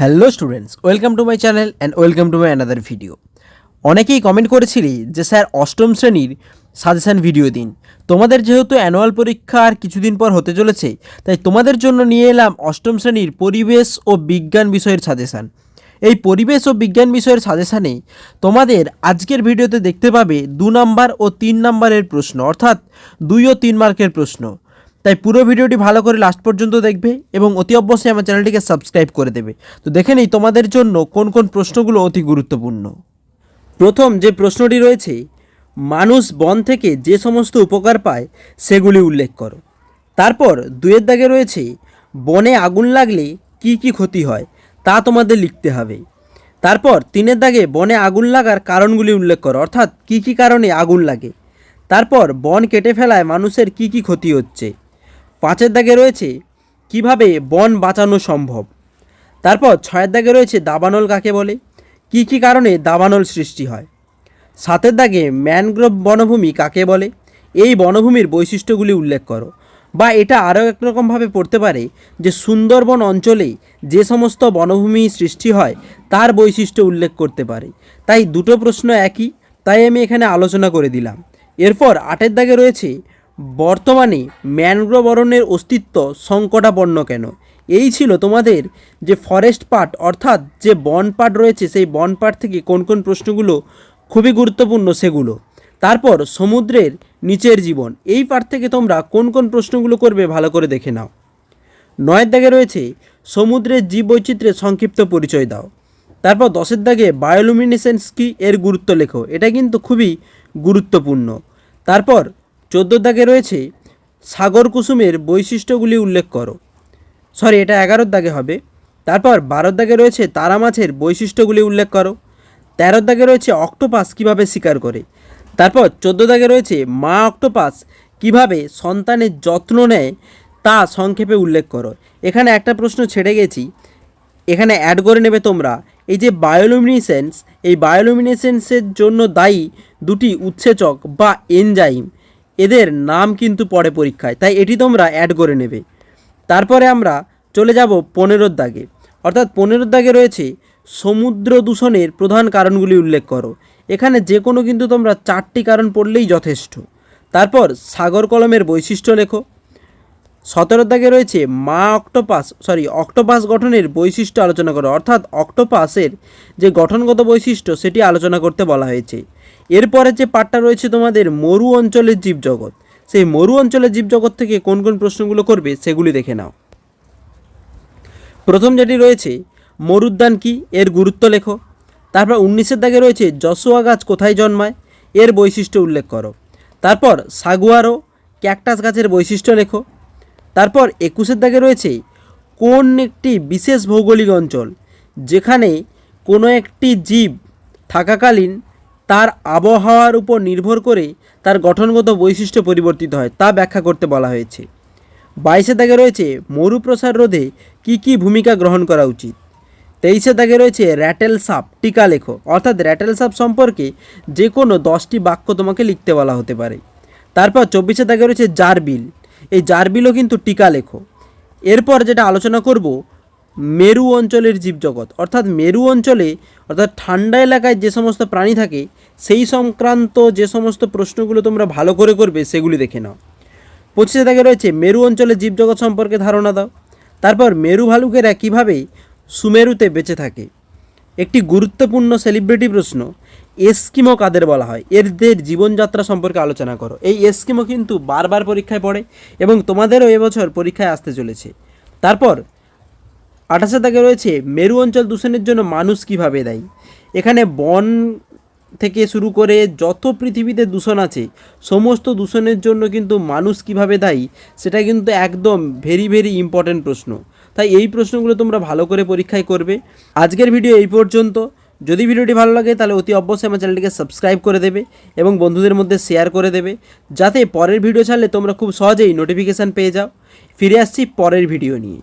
Hello students welcome to my channel and welcome to my another video অনেকেই comment করেছিলি যে, sir, অষ্টম শ্রেণির সাজেশান ভিডিও দিন। তোমাদের যেহেতু অ্যানুয়াল পরীক্ষা আর কিছুদিন পর হতে চলেছে, তাই তোমাদের জন্য নিয়ে এলাম অষ্টম শ্রেণির পরিবেশ ও বিজ্ঞান বিষয়ের সাজেশান এই পরিবেশ ও বিজ্ঞান বিষয়ের সাজেশানে তোমাদের আজকের ভিডিওতে দেখতে পাবে দু নাম্বার ও তিন নাম্বারের প্রশ্ন, অর্থাৎ দুই ও তিন মার্কের প্রশ্ন। তাই পুরো ভিডিওটি ভালো করে লাস্ট পর্যন্ত দেখবে এবং অতি অবশ্যই আমার চ্যানেলটিকে সাবস্ক্রাইব করে দেবে। তো দেখে নেই তোমাদের জন্য কোন কোন প্রশ্নগুলো অতি গুরুত্বপূর্ণ। প্রথম যে প্রশ্নটি রয়েছে, মানুষ বন থেকে যে সমস্ত উপকার পায় সেগুলি উল্লেখ করো। তারপর দুয়ের দাগে রয়েছে, বনে আগুন লাগলে কি কি ক্ষতি হয় তা তোমাদের লিখতে হবে। তারপর তিনের দাগে, বনে আগুন লাগার কারণগুলি উল্লেখ করো, অর্থাৎ কি কি কারণে আগুন লাগে। তারপর বন কেটে ফেলায় মানুষের কি কি ক্ষতি হচ্ছে। পাঁচের দাগে রয়েছে কীভাবে বন বাঁচানো সম্ভব? তারপর ছয়ের দাগে রয়েছে দাবানল কাকে বলে? কি কি কারণে দাবানল সৃষ্টি হয়? সাতের দাগে ম্যানগ্রোভ বনভূমি কাকে বলে? এই বনভূমির বৈশিষ্ট্যগুলি উল্লেখ করো। বা এটা আরও একরকমভাবে পড়তে পারে যে সুন্দরবন অঞ্চলে যে সমস্ত বনভূমি সৃষ্টি হয়, তার বৈশিষ্ট্য উল্লেখ করতে পারে। তাই দুটো প্রশ্ন একই, তাই আমি এখানে আলোচনা করে দিলাম। এরপর আটের দাগে রয়েছে বর্তমানে ম্যানগ্রোভ অরণ্যের অস্তিত্ব সংকটাপন্ন কেন? এই ছিল তোমাদের যে ফরেস্ট পার্ট অর্থাৎ যে বন পার্ট রয়েছে, সেই বন পার্ট থেকে কোন কোন প্রশ্নগুলো খুবই গুরুত্বপূর্ণ সেগুলো। তারপর সমুদ্রের নিচের জীবন, এই পার্ট থেকে তোমরা কোন কোন প্রশ্নগুলো করবে ভালো করে দেখে নাও। নয়ের দাগে রয়েছে, সমুদ্রের জীববৈচিত্র্যের সংক্ষিপ্ত পরিচয় দাও। তারপর দশের দাগে বায়োলুমিনেসেন্স কি এর গুরুত্ব লেখো, এটা কিন্তু খুবই গুরুত্বপূর্ণ। তারপর চোদ্দোর দাগে রয়েছে সাগর কুসুমের বৈশিষ্ট্যগুলি উল্লেখ করো। সরি, এটা এগারোর দাগে হবে। তারপর বারোর দাগে রয়েছে তারা মাছের বৈশিষ্ট্যগুলি উল্লেখ করো। তেরোর দাগে রয়েছে অক্টোপাস কীভাবে শিকার করে। তারপর চোদ্দ দাগে রয়েছে মা অক্টোপাস কীভাবে সন্তানের যত্ন নেয় তা সংক্ষেপে উল্লেখ করো। এখানে একটা প্রশ্ন ছেড়ে গেছি। এখানে অ্যাড করে নেবে তোমরা। এই যে বায়োলুমিনেসেন্স এই বায়োলুমিনেসেন্সের জন্য দায়ী দুটি উৎসেচক বা এনজাইম এদের নাম কিন্তু পড়ে পরীক্ষায়, তাই এটি তোমরা অ্যাড করে নেবে। তারপরে আমরা চলে যাব পনেরোর দাগে। অর্থাৎ পনেরোর দাগে রয়েছে সমুদ্র দূষণের প্রধান কারণগুলি উল্লেখ করো। এখানে যে কোনো কিন্তু তোমরা চারটি কারণ পড়লেই যথেষ্ট। তারপর সাগর কলমের বৈশিষ্ট্য লেখো। সতেরোর দাগে রয়েছে মা অক্টোপাস সরি অক্টোপাস গঠনের বৈশিষ্ট্য আলোচনা করো। অর্থাৎ অক্টোপাসের যে গঠনগত বৈশিষ্ট্য, সেটি আলোচনা করতে বলা হয়েছে। এরপরে যে পার্টটা রয়েছে তোমাদের মরু অঞ্চলের জীবজগৎ, সেই মরু অঞ্চলের জীবজগৎ থেকে কোন কোন প্রশ্নগুলো করবে, সেগুলি দেখে নাও। প্রথম যেটি রয়েছে, মরুদ্যান কি, এর গুরুত্ব লেখো। তারপর উনিশের দাগে রয়েছে জসুয়া গাছ কোথায় জন্মায়, এর বৈশিষ্ট্য উল্লেখ করো। তারপর সাগুয়ারো, ক্যাকটাস গাছের বৈশিষ্ট্য লেখো। তারপর একুশের দাগে রয়েছে কোন একটি বিশেষ ভৌগোলিক অঞ্চল যেখানে কোনো একটি জীব থাকাকালীন তার আবহাওয়ার উপর নির্ভর করে তার গঠনগত বৈশিষ্ট্য পরিবর্তিত হয় তা ব্যাখ্যা করতে বলা হয়েছে। বাইশে দাগে রয়েছে মরুপ্রসার রোধে কী কী ভূমিকা গ্রহণ করা উচিত। তেইশে দাগে রয়েছে র্যাটেল সাপ টিকা লেখো। অর্থাৎ র্যাটেল সাপ সম্পর্কে যে কোনো দশটি বাক্য তোমাকে লিখতে বলা হতে পারে। তারপর চব্বিশে দাগে রয়েছে জারবিল। এই জারবিলও কিন্তু টিকা লেখো। এরপর যেটা আলোচনা করব, মেরু অঞ্চলের জীবজগৎ। অর্থাৎ মেরু অঞ্চলে, অর্থাৎ ঠান্ডা এলাকায় যে সমস্ত প্রাণী থাকে, সেই সংক্রান্ত যে সমস্ত প্রশ্নগুলো তোমরা ভালো করে করবে, সেগুলি দেখে নাও। পঁচিশে দাগে রয়েছে, মেরু অঞ্চলের জীবজগৎ সম্পর্কে ধারণা দাও। তারপর মেরু ভালুকেরা কীভাবে সুমেরুতে বেঁচে থাকে? একটি গুরুত্বপূর্ণ সেলিব্রিটি প্রশ্ন এস্কিমো কাদের বলা হয়? এদের জীবনযাত্রা সম্পর্কে আলোচনা করো। এই এস্কিমো কিন্তু বারবার পরীক্ষায় পড়ে এবং তোমাদেরও এবছর পরীক্ষায় আসতে চলেছে। তারপর, আঠাশে তাকে রয়েছে, মেরু অঞ্চল দূষণের জন্য মানুষ কীভাবে দায়ী? এখানে বন থেকে শুরু করে যত পৃথিবীতে দূষণ আছে, সমস্ত দূষণের জন্য কিন্তু মানুষ কীভাবে দায়ী, সেটা কিন্তু একদম ভেরি ভেরি ইম্পর্ট্যান্ট প্রশ্ন। তাই এই প্রশ্নগুলো তোমরা ভালো করে পরীক্ষায় করবে। আজকের ভিডিও এই পর্যন্ত। যদি ভিডিওটি ভালো লাগে, তাহলে অতি অবশ্যই আমার চ্যানেলটিকে সাবস্ক্রাইব করে দেবে এবং বন্ধুদের মধ্যে শেয়ার করে দেবে, যাতে পরের ভিডিও ছাড়লে তোমরা খুব সহজেই নোটিফিকেশান পেয়ে যাও। ফিরে আসছি পরের ভিডিও নিয়ে।